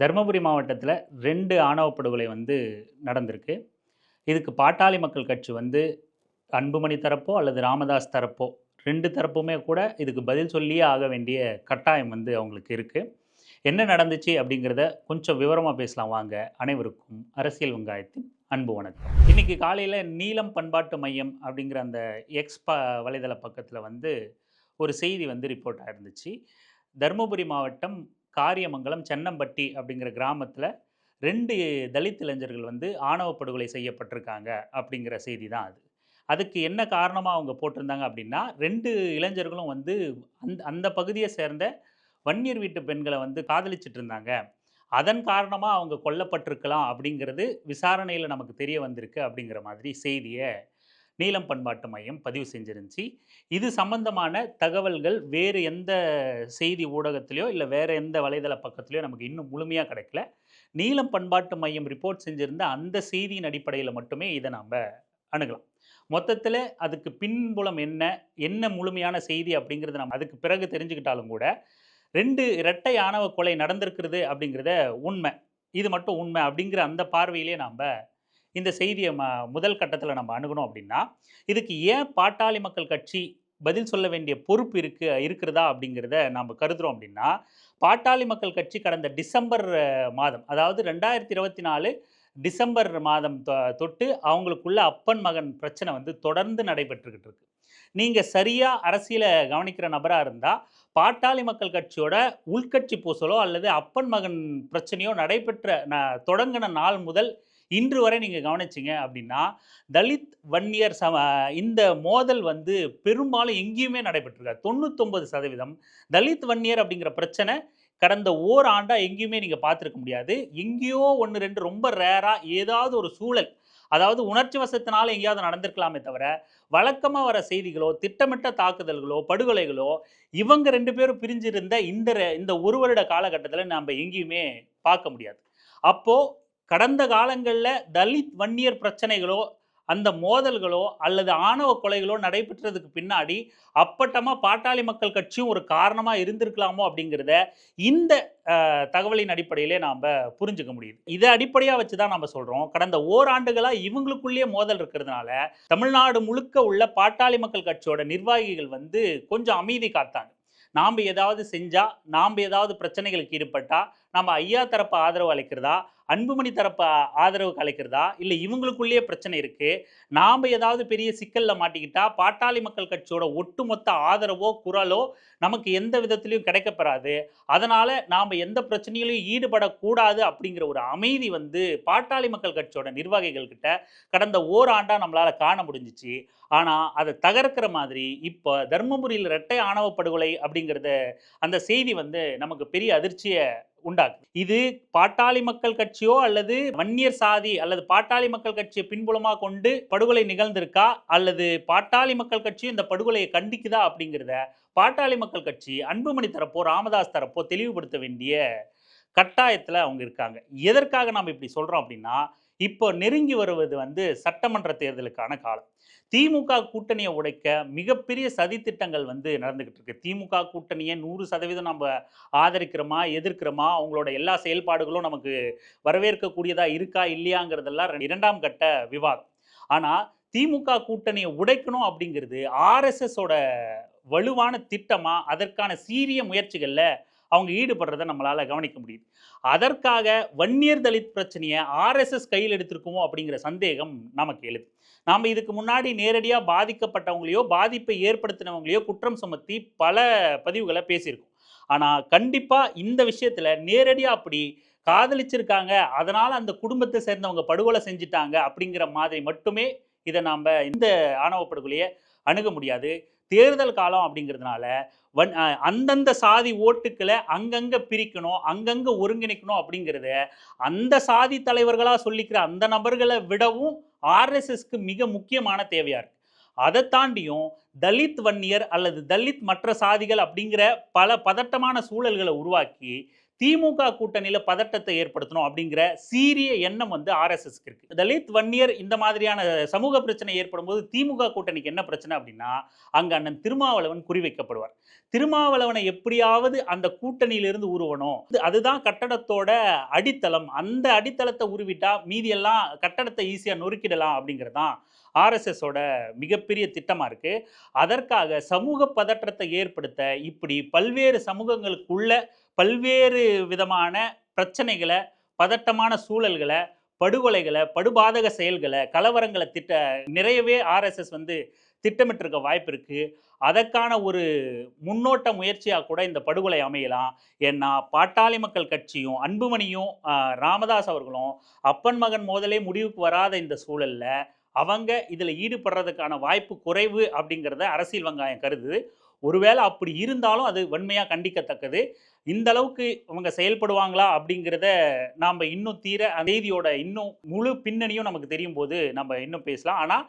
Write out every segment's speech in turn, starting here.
தருமபுரி மாவட்டத்தில் ரெண்டு ஆணவ படுகொலை வந்து நடந்திருக்கு. இதுக்கு பாட்டாளி மக்கள் கட்சி வந்து அன்புமணி தரப்போ அல்லது ராமதாஸ் தரப்போ ரெண்டு தரப்புமே கூட இதுக்கு பதில் சொல்லியே ஆக வேண்டிய கட்டாயம் வந்து அவங்களுக்கு இருக்குது என்ன நடந்துச்சு அப்படிங்கிறத கொஞ்சம் விவரமாக பேசலாம் வாங்க அனைவருக்கும். அரசியல் வெங்காயத்தின் அன்பு வணக்கம். இன்றைக்கி காலையில் நீலம் பண்பாட்டு மையம் அப்படிங்கிற அந்த எக்ஸ் ப வலைதள பக்கத்தில் வந்து ஒரு செய்தி வந்து ரிப்போர்ட் ஆயிருந்துச்சு தருமபுரி மாவட்டம் காரியமங்கலம் சென்னம்பட்டி அப்படிங்கிற கிராமத்தில் ரெண்டு தலித் இளைஞர்கள் வந்து ஆணவ படுகொலை செய்யப்பட்டிருக்காங்க அப்படிங்கிற செய்தி தான் அது. அதுக்கு என்ன காரணமாக அவங்க போட்டிருந்தாங்க அப்படின்னா ரெண்டு இளைஞர்களும் வந்து அந்த அந்த பகுதியை சேர்ந்த வன்னியர் வீட்டு பெண்களை வந்து காதலிச்சிட்டு இருந்தாங்க. அதன் காரணமாக அவங்க கொல்லப்பட்டிருக்கலாம் அப்படிங்கிறது விசாரணையில் நமக்கு தெரிய வந்திருக்கு அப்படிங்கிற மாதிரி செய்தியை நீலம் பண்பாட்டு மையம் பதிவு செஞ்சிருந்துச்சு. இது சம்பந்தமான தகவல்கள் வேறு எந்த செய்தி ஊடகத்திலையோ இல்லை வேறு எந்த வலைதள பக்கத்துலையோ நமக்கு இன்னும் முழுமையாக கிடைக்கல. நீலம் பண்பாட்டு மையம் ரிப்போர்ட் செஞ்சிருந்த அந்த செய்தியின் அடிப்படையில் மட்டுமே இதை நாம் அணுகலாம். மொத்தத்தில் அதுக்கு பின்புலம் என்ன என்ன முழுமையான செய்தி அப்படிங்கிறது நம்ம அதுக்கு பிறகு தெரிஞ்சுக்கிட்டாலும் கூட ரெண்டு இரட்டை ஆணவ கொலை நடந்திருக்கிறது அப்படிங்கிறத உண்மை. இது மட்டும் உண்மை அப்படிங்கிற அந்த பார்வையிலே நாம் இந்த செய்தியை ம முதல் கட்டத்தில் நம்ம அணுகணும் அப்படின்னா இதுக்கு ஏன் பாட்டாளி மக்கள் கட்சி பதில் சொல்ல வேண்டிய பொறுப்பு இருக்கு இருக்கிறதா அப்படிங்கிறத நாம் கருதுகிறோம் அப்படின்னா பாட்டாளி மக்கள் கட்சி கடந்த டிசம்பர் மாதம் அதாவது ரெண்டாயிரத்தி இருபத்தி நாலு டிசம்பர் மாதம் தொ- தொட்டு அவங்களுக்குள்ள அப்பன் மகன் பிரச்சனை வந்து தொடர்ந்து நடைபெற்றுக்கிட்டு இருக்கு. நீங்கள் சரியாக அரசியலை கவனிக்கிற நபராக இருந்தால் பாட்டாளி மக்கள் கட்சியோட உள்கட்சி பூசலோ அல்லது அப்பன் மகன் பிரச்சனையோ நடைபெற்ற ந தொடங்கின நாள் முதல் இன்று வரை நீங்கள் கவனிச்சிங்க அப்படின்னா தலித் வன்னியர் சம இந்த மோதல் வந்து பெரும்பாலும் எங்கேயுமே நடைபெற்றிருக்காது தொண்ணூத்தொம்பது சதவீதம் தலித் வன்னியர் அப்படிங்கிற பிரச்சனை கடந்த ஓர் ஆண்டாக எங்கேயுமே நீங்கள் பார்த்துருக்க முடியாது. எங்கேயோ ஒன்று ரெண்டு ரொம்ப ரேராக ஏதாவது ஒரு சூழல் அதாவது உணர்ச்சி வசத்தினால எங்கேயாவது நடந்திருக்கலாமே தவிர வழக்கமாக வர செய்திகளோ திட்டமிட்ட தாக்குதல்களோ படுகொலைகளோ இவங்க ரெண்டு பேரும் பிரிஞ்சிருந்த இந்த இந்த ஒரு வருட காலகட்டத்தில் நம்ம எங்கேயுமே பார்க்க முடியாது. அப்போது கடந்த காலங்களில் தலித் வன்னியர் பிரச்சனைகளோ அந்த மோதல்களோ அல்லது ஆணவ கொலைகளோ நடைபெற்றதுக்கு பின்னாடி அப்பட்டமாக பாட்டாளி மக்கள் கட்சியும் ஒரு காரணமாக இருந்திருக்கலாமோ அப்படிங்கிறத இந்த தகவலின் அடிப்படையிலே நாம் புரிஞ்சுக்க முடியுது. இதை அடிப்படையாக வச்சு தான் நம்ம சொல்கிறோம் கடந்த ஓராண்டுகளாக இவங்களுக்குள்ளேயே மோதல் இருக்கிறதுனால தமிழ்நாடு முழுக்க உள்ள பாட்டாளி மக்கள் கட்சியோட நிர்வாகிகள் வந்து கொஞ்சம் அமைதி காத்தாங்க. நாம் ஏதாவது செஞ்சால் நாம் ஏதாவது பிரச்சனைகளுக்கு ஈடுபட்டால் நம்ம ஐயா தரப்பு ஆதரவு அளிக்கிறதா அன்புமணி தரப்பு ஆதரவு கலைக்கிறதா? இல்லை இவங்களுக்குள்ளேயே பிரச்சனை இருக்குது நாம் ஏதாவது பெரிய சிக்கலில் மாட்டிக்கிட்டா பாட்டாளி மக்கள் கட்சியோட ஒட்டுமொத்த ஆதரவோ குரலோ நமக்கு எந்த விதத்துலேயும் கிடைக்கப்பெறாது. அதனால் நாம் எந்த பிரச்சனையிலையும் ஈடுபடக்கூடாது அப்படிங்கிற ஒரு அமைதி வந்து பாட்டாளி மக்கள் கட்சியோட நிர்வாகிகள் கிட்ட கடந்த ஓராண்டாக நம்மளால் காண முடிஞ்சிச்சு. ஆனால் அதை தகர்க்கிற மாதிரி இப்போ தர்மபுரியில் இரட்டை ஆணவ படுகொலை அப்படிங்கிறத அந்த செய்தி வந்து நமக்கு பெரிய அதிர்ச்சியை உண்டாக்குது இது பாட்டாளி மக்கள் கட்சியோ அல்லது வன்னியர் சாதி அல்லது பாட்டாளி மக்கள் கட்சியை பின்புலமாக கொண்டு படுகொலை நிகழ்ந்திருக்கா? அல்லது பாட்டாளி மக்கள் கட்சியும் இந்த படுகொலையை கண்டிக்குதா அப்படிங்கிறத பாட்டாளி மக்கள் கட்சி அன்புமணி தரப்போ ராமதாஸ் தரப்போ தெளிவுபடுத்த வேண்டிய கட்டாயத்தில் அவங்க இருக்காங்க. எதற்காக நாம் இப்படி சொல்கிறோம் அப்படின்னா இப்போ நெருங்கி வருவது வந்து சட்டமன்ற தேர்தலுக்கான காலம். திமுக கூட்டணியை உடைக்க மிகப்பெரிய சதித்திட்டங்கள் வந்து நடந்துகிட்டு இருக்கு. திமுக கூட்டணியை நூறு சதவீதம் நம்ம ஆதரிக்கிறோமா எதிர்க்கிறோமா அவங்களோட எல்லா செயல்பாடுகளும் நமக்கு வரவேற்கக்கூடியதா இருக்கா இல்லையாங்கிறதெல்லாம் இரண்டாம் கட்ட விவாதம். ஆனால் திமுக கூட்டணியை உடைக்கணும் அப்படிங்கிறது ஆர்எஸ்எஸோட வலுவான திட்டமாக அதற்கான சீரிய முயற்சிகளில் அவங்க ஈடுபடுறதை நம்மளால் கவனிக்க முடியுது. அதற்காக வன்னியர் தலித் பிரச்சனையை ஆர்எஸ்எஸ் கையில் எடுத்திருக்குமோ அப்படிங்கிற சந்தேகம் நமக்கு எழுது. நாம் இதுக்கு முன்னாடி நேரடியாக பாதிக்கப்பட்டவங்களையோ பாதிப்பை ஏற்படுத்தினவங்களையோ குற்றம் சுமத்தி பல பதிவுகளை பேசியிருக்கோம். ஆனால் கண்டிப்பாக இந்த விஷயத்தில் நேரடியாக அப்படி காதலிச்சிருக்காங்க அதனால் அந்த குடும்பத்தை சேர்ந்தவங்க படுகொலை செஞ்சிட்டாங்க அப்படிங்கிற மாதிரி மட்டுமே இதை நாம் இந்த ஆணவ படுகொலையை அணுக முடியாது. தேர்தல் காலம் அப்படிங்கிறதுனால வன் அந்தந்த சாதி ஓட்டுக்களை அங்கங்கே பிரிக்கணும் அங்கங்கே ஒருங்கிணைக்கணும் அப்படிங்கிறத அந்த சாதி தலைவர்களாக சொல்லிக்கிற அந்த நபர்களை விடவும் ஆர்எஸ்எஸ்க்கு மிக முக்கியமான தேவையாக இருக்குது அதை தாண்டியும் தலித் வன்னியர் அல்லது தலித் மற்ற சாதிகள் அப்படிங்கிற பல பதட்டமான சூழல்களை உருவாக்கி திமுக கூட்டணியில் பதட்டத்தை ஏற்படுத்தணும் அப்படிங்கிற சீரிய எண்ணம் வந்து ஆர்எஸ்எஸ்க்கு இருக்கு. தலித் வன்னியர் இந்த மாதிரியான சமூக பிரச்சனை ஏற்படும் போது திமுக கூட்டணிக்கு என்ன பிரச்சனை அப்படின்னா அங்க அண்ணன் திருமாவளவன் குறிவைக்கப்படுவார். திருமாவளவனை எப்படியாவது அந்த கூட்டணியிலிருந்து உருவணும். அதுதான் கட்டடத்தோட அடித்தளம். அந்த அடித்தளத்தை உருவிட்டா மீதியெல்லாம் கட்டடத்தை ஈஸியாக நொறுக்கிடலாம் அப்படிங்கிறது தான் ஆர்எஸ்எஸோட மிகப்பெரிய திட்டமாக இருக்குது அதற்காக சமூக பதற்றத்தை ஏற்படுத்த இப்படி பல்வேறு சமூகங்களுக்குள்ள பல்வேறு விதமான பிரச்சனைகளை பதட்டமான சூழல்களை படுகொலைகளை படுபாதக செயல்களை கலவரங்களை திட்ட நிறையவே ஆர்எஸ்எஸ் வந்து திட்டமிட்டிருக்க வாய்ப்பு இருக்குது அதற்கான ஒரு முன்னோட்ட முயற்சியாக கூட இந்த படுகொலை அமையலாம். ஏன்னா பாட்டாளி மக்கள் கட்சியும் அன்புமணியும் ராமதாஸ் அவர்களும் அப்பன் மகன் மோதலே முடிவுக்கு வராத இந்த சூழலில் அவங்க இதில் ஈடுபடுறதுக்கான வாய்ப்பு குறைவு அப்படிங்கிறத அரசியல் வெங்காயம் கருதுது. ஒருவேளை அப்படி இருந்தாலும் அது வன்மையாக கண்டிக்கத்தக்கது. இந்த அளவுக்கு அவங்க செயல்படுவாங்களா அப்படிங்கிறத நாம் இன்னும் தீர செய்தியோட இன்னும் முழு பின்னணியும் நமக்கு தெரியும் போது நம்ம இன்னும் பேசலாம். ஆனால்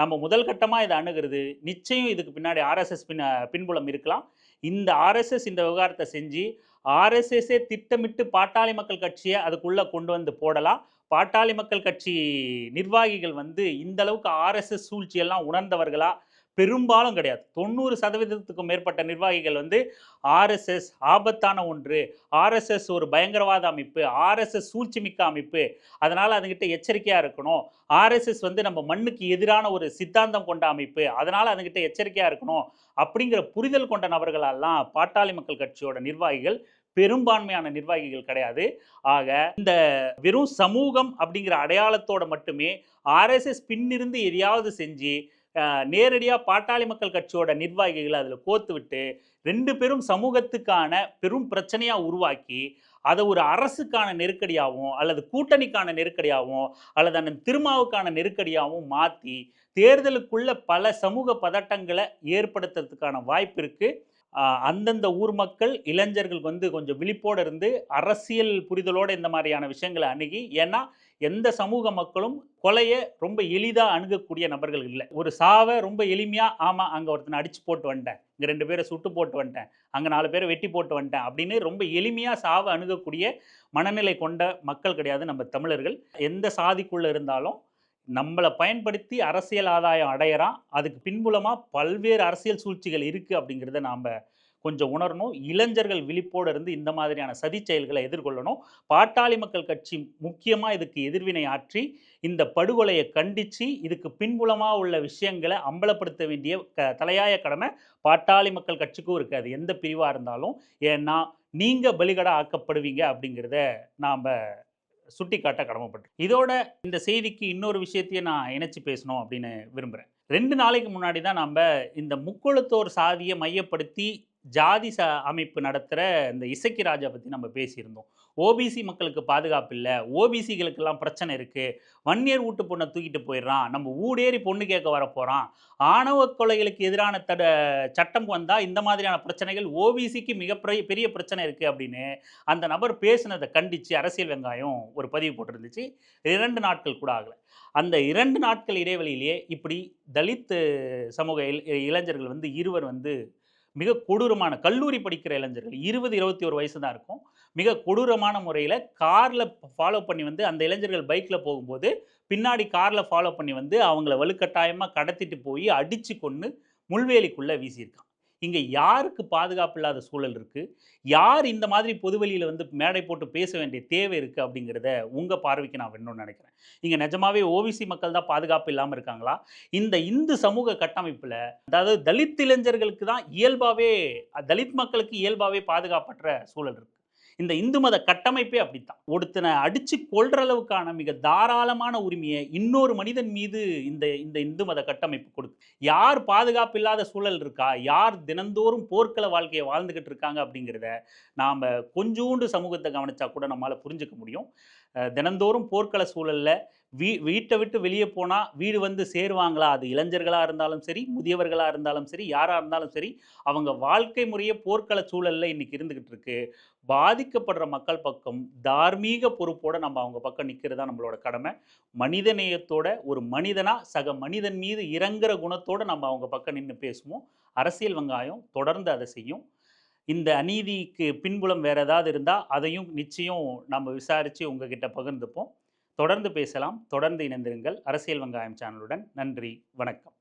நம்ம முதல் கட்டமாக இதை அணுகிறது நிச்சயம் இதுக்கு பின்னாடி ஆர்எஸ்எஸ் பின் பின்புலம் இருக்கலாம். இந்த ஆர்எஸ்எஸ் இந்த விவகாரத்தை செஞ்சு ஆர்எஸ்எஸ்ஸே திட்டமிட்டு பாட்டாளி மக்கள் கட்சியை அதுக்குள்ளே கொண்டு வந்து போடலாம். பாட்டாளி மக்கள் கட்சி நிர்வாகிகள் வந்து இந்த அளவுக்கு ஆர்எஸ்எஸ் சூழ்ச்சியெல்லாம் உணர்ந்தவர்களா? பெரும்பாலும் கிடையாது. தொண்ணூறு சதவீதத்துக்கும் மேற்பட்ட நிர்வாகிகள் வந்து ஆர்எஸ்எஸ் ஆபத்தான ஒன்று ஆர்எஸ்எஸ் ஒரு பயங்கரவாத அமைப்பு ஆர்எஸ்எஸ் சூழ்ச்சி மிக்க அமைப்பு. அதனால் அதுங்கிட்ட எச்சரிக்கையாக இருக்கணும். ஆர்எஸ்எஸ் வந்து நம்ம மண்ணுக்கு எதிரான ஒரு சித்தாந்தம் கொண்ட அமைப்பு. அதனால் அதுங்கிட்ட எச்சரிக்கையாக இருக்கணும். அப்படிங்கிற புரிதல் கொண்ட நபர்களெல்லாம் பாட்டாளி மக்கள் கட்சியோட நிர்வாகிகள் பெரும்பான்மையான நிர்வாகிகள் கிடையாது. ஆக இந்த வெறும் சமூகம் அப்படிங்கிற அடையாளத்தோட மட்டுமே ஆர்எஸ்எஸ் பின்னிருந்து எதையாவது செஞ்சு நேரடியாக பாட்டாளி மக்கள் கட்சியோட நிர்வாகிகளை அதில் கோத்து விட்டு ரெண்டு பேரும் சமூகத்துக்கான பெரும் பிரச்சனையாக உருவாக்கி அதை ஒரு அரசுக்கான நெருக்கடியாகவும் அல்லது கூட்டணிக்கான நெருக்கடியாகவும் அல்லது அந்த திருமாவுக்கான நெருக்கடியாகவும் மாற்றி தேர்தலுக்குள்ள பல சமூக பதட்டங்களை ஏற்படுத்துறதுக்கான வாய்ப்பு இருக்குது அந்தந்த ஊர் மக்கள் இளைஞர்கள் வந்து கொஞ்சம் விழிப்போடு இருந்து அரசியல் புரிதலோடு இந்த மாதிரியான விஷயங்களை அணுகி ஏன்னா எந்த சமூக மக்களும் கொலையை ரொம்ப எளிதாக அணுகக்கூடிய நபர்கள் இல்லை. ஒரு சாவை ரொம்ப எளிமையாக ஆமாம் அங்கே ஒருத்தனை அடித்து போட்டு வந்துட்டேன். இங்கே ரெண்டு பேரை சுட்டு போட்டு வந்துட்டேன். அங்கே நாலு பேரை வெட்டி போட்டு வந்துட்டேன். அப்படின்னு ரொம்ப எளிமையாக சாவை அணுகக்கூடிய மனநிலை கொண்ட மக்கள் கிடையாது நம்ம தமிழர்கள். எந்த சாதிக்குள்ளே இருந்தாலும் நம்மளை பயன்படுத்தி அரசியல் ஆதாயம் அடையிறான். அதுக்கு பின்புலமாக பல்வேறு அரசியல் சூழ்ச்சிகள் இருக்குது அப்படிங்கிறத நாம் கொஞ்சம் உணரணும். இளைஞர்கள் விழிப்போடு இருந்து இந்த மாதிரியான சதி செயல்களை எதிர்கொள்ளணும். பாட்டாளி மக்கள் கட்சி முக்கியமாக இதுக்கு எதிர்வினை ஆற்றி இந்த படுகொலையை கண்டித்து இதுக்கு பின்புலமாக உள்ள விஷயங்களை அம்பலப்படுத்த வேண்டிய க தலையாய கடமை பாட்டாளி மக்கள் கட்சிக்கும் இருக்காது எந்த பிரிவாக இருந்தாலும் ஏன்னா நீங்கள் பலிகடா ஆக்கப்படுவீங்க அப்படிங்கிறத நாம் சுட்டி காட்ட கடமைப்பட்டு இதோட இந்த செய்திக்கு இன்னொரு விஷயத்தையும் நான் இணைச்சு பேசணும் அப்படின்னு விரும்புகிறேன் ரெண்டு நாளைக்கு முன்னாடி தான் நம்ம இந்த முக்கொழுத்தோர் சாதியை மையப்படுத்தி ஜாதி ச அமைப்பு நடத்துகிற இந்த இசக்கி ராஜா பற்றி நம்ம பேசியிருந்தோம். ஓபிசி மக்களுக்கு பாதுகாப்பு இல்லை. ஓபிசிகளுக்கெல்லாம் பிரச்சனை இருக்குது வன்னியர் வீட்டு பொண்ணை தூக்கிட்டு போயிடுறான். நம்ம ஊடேறி பொண்ணு கேட்க வர போகிறான் ஆணவ கொலைகளுக்கு எதிரான தட சட்டம் வந்தால் இந்த மாதிரியான பிரச்சனைகள் ஓபிசிக்கு மிகப்பெரிய பெரிய பிரச்சனை இருக்குது அப்படின்னு அந்த நபர் பேசினதை கண்டித்து அரசியல் வெங்காயம் ஒரு பதிவு போட்டிருந்துச்சு. இரண்டு நாட்கள் கூட ஆகலை. அந்த இரண்டு நாட்கள் இடைவெளியிலேயே இப்படி தலித் சமூக இளைஞர்கள் வந்து இருவர் வந்து மிக கொடூரமான கல்லூரி படிக்கிற இளைஞர்கள் இருபது இருபத்தி ஒரு வயசு தான் இருக்கும். மிக கொடூரமான முறையில் காரில் ஃபாலோ பண்ணி வந்து அந்த இளைஞர்கள் பைக்கில் போகும்போது பின்னாடி காரில் ஃபாலோ பண்ணி வந்து அவங்கள வலுக்கட்டாயமாக கடத்திட்டு போய் அடித்து கொண்டு முள்வேலிக்குள்ளே வீசியிருக்கான். இங்கே யாருக்கு பாதுகாப்பு இல்லாத சூழல் இருக்குது யார் இந்த மாதிரி பொதுவெளியில் வந்து மேடை போட்டு பேச வேண்டிய தேவை இருக்குது அப்படிங்கிறத உங்கள் பார்வைக்கு நான் வேணும்னு நினைக்கிறேன். இங்கே நிஜமாவே ஓபிசி மக்கள் தான் பாதுகாப்பு இல்லாமல் இருக்காங்களா? இந்த இந்து சமூக கட்டமைப்பில் அதாவது தலித் இளைஞர்களுக்கு தான் இயல்பாகவே தலித் மக்களுக்கு இயல்பாகவே பாதுகாப்பற்ற சூழல் இருக்குது இந்த இந்து மத கட்டமைப்பே அப்படித்தான். ஒருத்தனை அடித்து கொள்ற அளவுக்கான மிக தாராளமான உரிமையை இன்னொரு மனிதன் மீது இந்த இந்த இந்து மத கட்டமைப்பு கொடுக்கு. யார் பாதுகாப்பு இல்லாத சூழல் இருக்கா? யார் தினந்தோறும் போர்க்கள வாழ்க்கையை வாழ்ந்துக்கிட்டு இருக்காங்க அப்படிங்கிறத நாம் கொஞ்சோண்டு சமூகத்தை கவனிச்சா கூட நம்மளால் புரிஞ்சுக்க முடியும். தினந்தோறும் போர்க்கள சூழலில் வீ வீட்டை விட்டு வெளியே போனால் வீடு வந்து சேருவாங்களா? அது இளைஞர்களாக இருந்தாலும் சரி முதியவர்களாக இருந்தாலும் சரி யாராக இருந்தாலும் சரி அவங்க வாழ்க்கை முறையே போர்க்கள சூழலில் இன்னைக்கு இருந்துக்கிட்டு இருக்கு. பாதிக்கப்படுற மக்கள் பக்கம் தார்மீக பொறுப்போடு நம்ம அவங்க பக்கம் நிற்கிறது தான் நம்மளோட கடமை. மனிதநேயத்தோட ஒரு மனிதனாக சக மனிதன் மீது இறங்குற குணத்தோடு நம்ம அவங்க பக்கம் நின்று பேசுவோம். அரசியல் வெங்காயம் தொடர்ந்து அதை செய்யும். இந்த அநீதிக்கு பின்புலம் வேறு ஏதாவது இருந்தால் அதையும் நிச்சயம் நம்ம விசாரித்து உங்ககிட்ட பகிர்ந்துப்போம். தொடர்ந்து பேசலாம். தொடர்ந்து இணைந்திருங்கள். அரசியல் வெங்காயம் சேனலுடன் நன்றி. வணக்கம்.